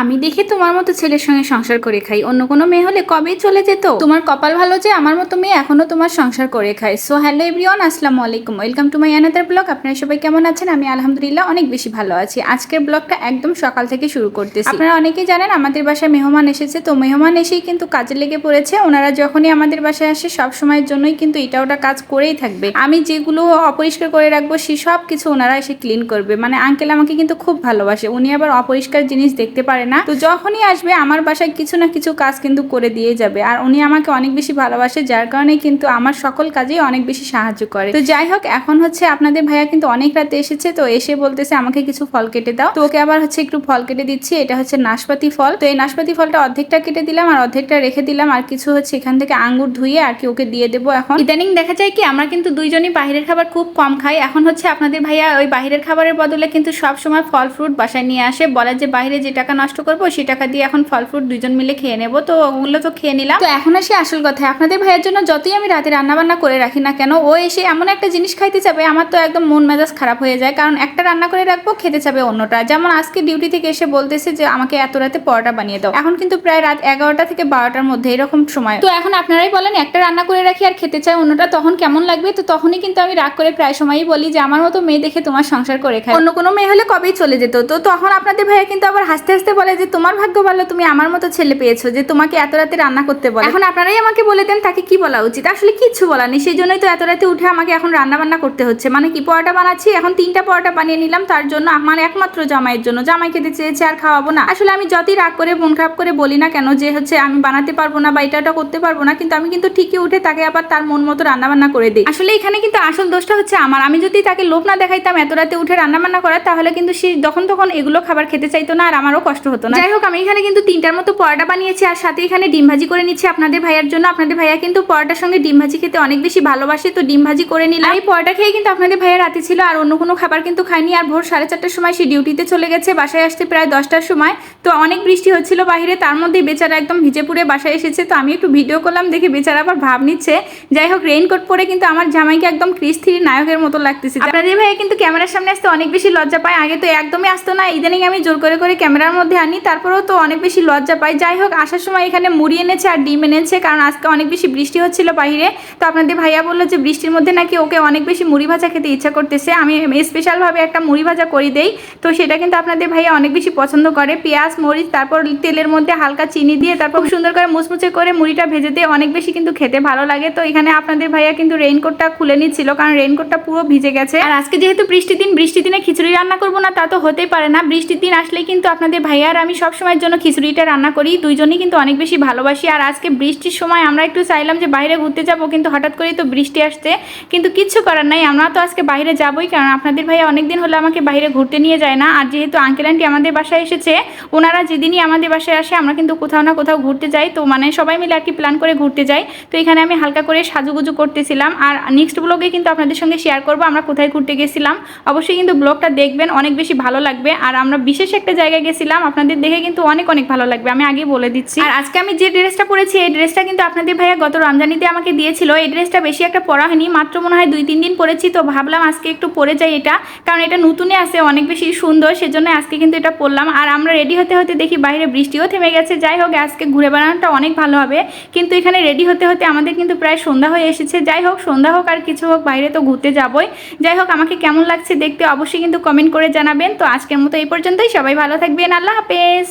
আমি দেখে তোমার মতো ছেলের সঙ্গে সংসার করে খাই। অন্য কোনো মেয়ে হলে কবেই চলে যেত? তোমার কপাল ভালো যে, আমার মতো মেয়ে এখনও তোমার সংসার করে খায়। সো হ্যালো এভরিওয়ান আসসালামু আলাইকুম। Welcome to my another blog আপনারা সবাই কেমন আছেন? আমি আলহামদুলিল্লাহ অনেক বেশি ভালো আছি। আজকের ব্লগটা একদম সকাল থেকে শুরু করতেছি। আপনারা অনেকেই জানেন, আমাদের বাসায় মেহমান এসেছে। তো মেহমান এসেই কিন্তু কাজে লেগে পড়েছে। ওনারা যখনই আমাদের বাসায় আসে, সব সময়ের জন্যই কিন্তু এটা ওটা কাজ করেই থাকবে। আমি যেগুলো অপরিষ্কার করে রাখব, সে সব কিছু ওনারা এসে ক্লিন করবে। মানে আঙ্কেল আমাকে কিন্তু খুব ভালোবাসে। উনি আবার অপরিষ্কার জিনিস দেখতে পারে না। তো যখনই আসবে আমার বাসায় কিছু না কিছু কাজ কিন্তু করে দিয়ে যাবে। আর উনি আমাকে অনেক বেশি ভালোবাসে যার কারণে কিন্তু আমার সকল কাজেই অনেক বেশি সাহায্য করে। তো যাই হোক এখন হচ্ছে আপনাদের ভাইয়া কিন্তু অনেক রাতে এসেছে তো এসে বলতেছে আমাকে কিছু ফল কেটে দাও। তো ওকে আবার হচ্ছে একটু ফল কেটে দিচ্ছি এটা হচ্ছে নাশপাতি ফল। তো এই নাশপাতি ফলটা অর্ধেকটা কেটে দিলাম আর অর্ধেকটা রেখে দিলাম আর কিছু হচ্ছে এখান থেকে আঙ্গুর ধুয়ে আর কি ওকে দিয়ে দেবো এখন। ইদানিং দেখা যায় কি আমরা কিন্তু দুইজনই বাহিরের খাবার খুব কম খাই। এখন হচ্ছে আপনাদের ভাইয়া ওই বাহিরের খাবারের বদলে কিন্তু সব সময় ফল ফ্রুট বাসায় নিয়ে আসে। বলে যে বাইরে যে টাকা নষ্ট করব সেই টাকা দিয়ে এখন ফল ফ্রুট দুজন মিলে খেয়ে নেব। তো ওগুলো তো খেয়ে নিলাম। তো এখন আসি আসল কথা আপনাদের ভাইয়ের জন্য যতই আমি রাতে রান্না বান্না করে রাখি না কেন ও এসে এমন একটা জিনিস খাইতে চাবে আমার তো একদম মন মেজাজ খারাপ হয়ে যায়। কারণ একটা রান্না করে রাখব খেতে চাবে অন্যটা। যেমন আজকে ডিউটি থেকে এসে বলতেছে যে আমাকে এত রাতে পরোটা বানিয়ে দাও। এখন কিন্তু প্রায় রাত এগারোটা থেকে বারোটার মধ্যে এরকম সময়। তো এখন আপনারাই বলেন একটা রান্না করে রাখি আর খেতে চাই অন্যটা তখন কেমন লাগবে? তো তখনই কিন্তু আমি রাগ করে প্রায় সময়ই বলি যে আমার মতো মেয়ে দেখে তোমার সংসার করে খায়। অন্য কোনো মেয়ে হলে কবেই চলে যেত। তো তখন আপনাদের ভাইয়া কিন্তু আবার হাসতে হাসতে বলে যে তোমার ভাগ্য ভালো, তুমি আমার মতো ছেলে পেয়েছ যে তোমাকে এত রাতে রান্না করতে বলে। এখন আপনারাই আমাকে বলে দেন তাকে কি বলা উচিত। আসলে কিচ্ছু বলা নেই। সেই জন্যই তো এত রাতে উঠে আমাকে এখন রান্না বান্না করতে হচ্ছে। মানে কি, পরোটা বানাচ্ছি, এখন তিনটা পরোটা বানিয়ে নিলাম, তার জন্য আমার একমাত্র জামাইয়ের জন্য। জামাই খেতে চেয়েছে আর খাওয়াবো না। আসলে আমি যতই রাগ করে, মন খারাপ করে বলি না কেন যে হচ্ছে আমি বানাতে পারব না বা এটা করতে পারব না, কিন্তু আমি কিন্তু ঠিকই উঠে তাকে আবার তার মন মতো রান্না বান্না করে দিই। আসলে এখানে কিন্তু আসল দোষটা হচ্ছে আমার। আমি যদি তাকে লোভ না দেখাইতাম এত রাতে উঠে রান্না বান্না করার, তাহলে কিন্তু সে তখন তখন এগুলো খাবার খেতে চাইতো না আর আমারও কষ্ট হতো না। যাই হোক আমি এখানে কিন্তু তিনটার মতো পরোটা বানিয়েছি আর সাথে এখানে ডিম ভাজি করে নিচ্ছি আপনাদের ভাইয়ার জন্য। আপনাদের ভাইয়া কিন্তু পরোটার সঙ্গে ডিম ভাজি খেতে অনেক বেশি ভালোবাসে তো ডিম ভাজি করে নিলাম। এই পরোটা খেয়ে কিন্তু আপনাদের ভাইয়া রাতে ছিল আর অন্য কোনো খাবার কিন্তু খাইনি। আর ভোর সাড়ে চারটার সময় সে ডিউটিতে চলে গেছে বাসায় আসতে প্রায় দশটার সময়। তো অনেক বৃষ্টি হচ্ছিল বাইরে তার মধ্যে বেচারা একদম ভিজে পুড়ে বাসায় এসেছে। তো আমি একটু ভিডিও করলাম দেখে বেচারা আবার ভাব নিচ্ছে। যাই হোক রেইনকোট পরে কিন্তু আমার জামাইকে একদম ক্রিস থ্রি নায়কের মতো লাগতেছে। আপনাদের ভাইয়া কিন্তু ক্যামেরার সামনে আসতে অনেক বেশি লজ্জা পায়। আগে তো একদমই আসতো না। ইদানিং আমি জোর করে করে ক্যামেরার মধ্যে আনি তারপরেও তো অনেক বেশি লজ্জা পাই। যাই হোক, আসার সময় এখানে মুড়ি এনেছে আর ডিম এনেছে, কারণ আজকে অনেক বেশি বৃষ্টি হচ্ছিল বাইরে তো আপনাদের ভাইয়া বলল যে বৃষ্টির মধ্যে নাকি ওকে অনেক বেশি মুড়ি ভাজা খেতে ইচ্ছা করতেছে। আমি স্পেশালভাবে একটা মুড়ি ভাজা করে দেই। তো সেটা কিন্তু আপনাদের ভাইয়া অনেক বেশি পছন্দ করে। পেঁয়াজ, মরিচ, তারপর তেলের মধ্যে হালকা চিনি দিয়ে তারপর সুন্দর করে মুচমুচে করে মুড়িটা ভেজে দিয়ে অনেক বেশি কিন্তু খেতে ভালো লাগে। তো এখানে আপনাদের ভাইয়া কিন্তু রেইনকোটটা খুলে নিচ্ছিল, কারণ রেইনকোটটা পুরো ভিজে গেছে। আর আজকে যেহেতু বৃষ্টির দিন, বৃষ্টির দিনে খিচুড়ি রান্না করব না তা তো হতেই পারে না। বৃষ্টির দিন আসলেই কিন্তু আপনাদের ভাইয়া আর আমি সব সময়ের জন্য খিচুড়িটা রান্না করি। দুইজনই কিন্তু অনেক বেশি ভালোবাসি। আর আজকে বৃষ্টির সময় আমরা একটু চাইলাম যে বাইরে ঘুরতে যাব, কিন্তু হঠাৎ করেই তো বৃষ্টি আসছে। কিন্তু কিচ্ছু করার নাই। আমরা তো আজকে বাইরে যাবোই, কারণ আপনাদের ভাইয়া অনেকদিন হলো আমাকে বাইরে ঘুরতে নিয়ে যায় না। আর যেহেতু আঙ্কেল আন্টি আমাদের বাসায় এসেছে, ওনারা যেদিনই আমাদের বাসায় আসে, আমরা কিন্তু কোথাও না কোথাও ঘুরতে যাই। তো মানে সবাই মিলে আর কি প্ল্যান করে ঘুরতে যাই। তো এখানে আমি হালকা করে সাজুগুজু করতেছিলাম। আর নেক্সট ব্লগে কিন্তু আপনাদের সঙ্গে শেয়ার করব, আমরা কোথায় ঘুরতে গেছিলাম। অবশ্যই কিন্তু ব্লগটা দেখবেন, অনেক বেশি ভালো লাগবে। আর আমরা বিশেষ একটা জায়গায় গেছিলাম আপনাদের দেখে কিন্তু অনেক অনেক ভালো লাগবে, আমি আগে বলে দিচ্ছি। আর আজকে আমি যে ড্রেসটা পরেছি, এই ড্রেসটা কিন্তু আপনাদের ভাইয়া গত রমজানিতে আমাকে দিয়েছিল। এই ড্রেসটা বেশি একটা পরা হয়নি, মাত্র মনে হয় দুই তিন দিন পরেছি, তো ভাবলাম আজকে একটু পরে যাই এটা, কারণ এটা নতুনে আছে অনেক বেশি সুন্দর, সেজন্য আজকে কিন্তু এটা পরলাম। আর আমরা রেডি হতে হতে দেখি বাইরে বৃষ্টিও থেমে গেছে, যাই হোক, আজকে ঘুরে বেড়ানোটা অনেক ভালো হবে। কিন্তু এখানে রেডি হতে হতে আমাদের কিন্তু প্রায় সন্ধ্যা হয়ে এসেছে, যাই হোক, সন্ধ্যা হোক আর কিছু হোক, বাইরে তো ঘুরতে যাবই। যাই হোক, আমাকে কেমন লাগছে দেখতে অবশ্যই কিন্তু কমেন্ট করে জানাবেন। তো আজকের মতো এই পর্যন্তই, সবাই ভালো থাকবেন, আল্লাহ হাফেজ